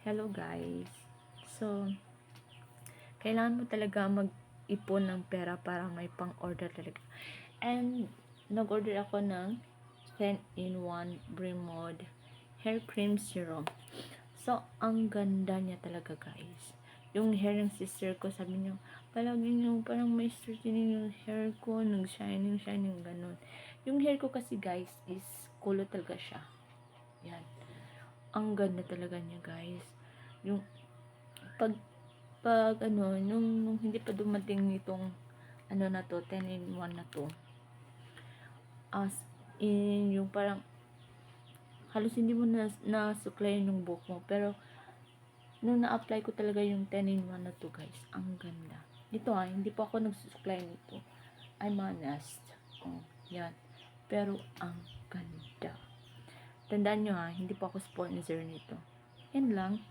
Hello guys. So, kailangan mo talaga mag-ipon ng pera para may pang-order talaga. And, nag-order ako ng 10-in-1 Bremod Hair Cream Serum. So, ang ganda niya talaga guys. Yung hair ng sister ko, sabi niya, palagi niyo parang may straightening yung hair ko, nag-shining, shining, ganun. Yung hair ko kasi guys is kulo talaga siya. Yan. Ang ganda talaga niya guys. Yung pag pag ano, nung, nung hindi pa dumating nitong ano na to, 10 in 1 na to. As in, yung parang halos hindi mo na nasuklayan yung buhok mo. Pero, nung na-apply ko talaga yung 10 in 1 na to guys, ang ganda. Dito ha, hindi pa ako nagsusuklay nito. I'm honest. Oh, yan. Pero, ang. Tandaan nyo ha, hindi pa ako sponsor nito. Yan lang.